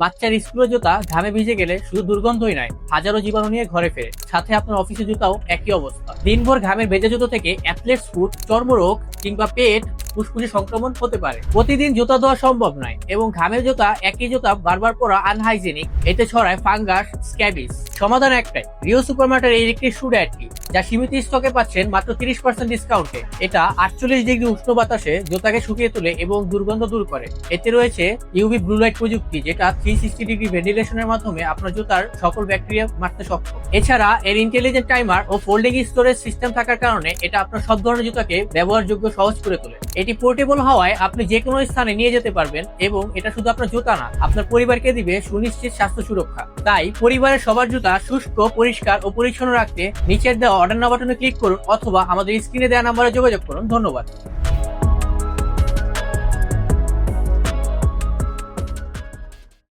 বাচ্চার স্কুলের জুতা ঘামে ভিজে গেলে শুধু দুর্গন্ধই নয়, হাজারো জীবাণু নিয়ে ঘরে ফেরে। সাথে আপনার অফিসের জুতাও একই অবস্থা। দিনভর ঘামের ভেজা জুতো থেকে অ্যাথলেটস ফুট চর্মরোগ কিংবা পেট ফুসফুসে সংক্রমণ হতে পারে। প্রতিদিন জুতা ধোয়া সম্ভব নয় এবং ঘামের জুতা, একই জুতা, বারবার পরা আনহাইজেনিক এতে ছড়ায় ফাঙ্গাস স্ক্যাবিস সমাধান একটাই, রিও সুপারমার্টের এই একটি অ্যাডটি যা সীমিত স্টকে পাচ্ছেন মাত্র তিরিশ পার্সেন্ট ডিসকাউন্টে এটা আটচল্লিশ ডিগ্রি উষ্ণ বাতাসে জুতাকে শুকিয়ে তোলে এবং দুর্গন্ধ দূর করে। এতে রয়েছে ইউভি ব্লু লাইট প্রযুক্তি, যেটা থ্রি সিক্সটি ডিগ্রি ভেন্টিলেশনের মাধ্যমে আপনার জুতার সকল ব্যাকটেরিয়া মারতে সক্ষম। এছাড়া এর ইন্টেলিজেন্ট টাইমার ও ফোল্ডিং স্টোরেজ সিস্টেম থাকার কারণে এটা আপনার সব ধরনের জুতাকে ব্যবহারযোগ্য সহজ করে তোলে। এটি পোর্টেবল হওয়ায় আপনি যে কোনো স্থানে নিয়ে যেতে পারবেন এবং এটা শুধু আপনার জুতা না, আপনার পরিবারকে দিবে সুনিশ্চিত স্বাস্থ্য সুরক্ষা। তাই পরিবারের সবার জুতা শুষ্ক, পরিষ্কার ও পরিচ্ছন্ন রাখতে নিচের দেওয়া অর্ডার বাটনে ক্লিক করুন অথবা আমাদের স্ক্রিনে দেওয়া নাম্বারে যোগাযোগ করুন। ধন্যবাদ।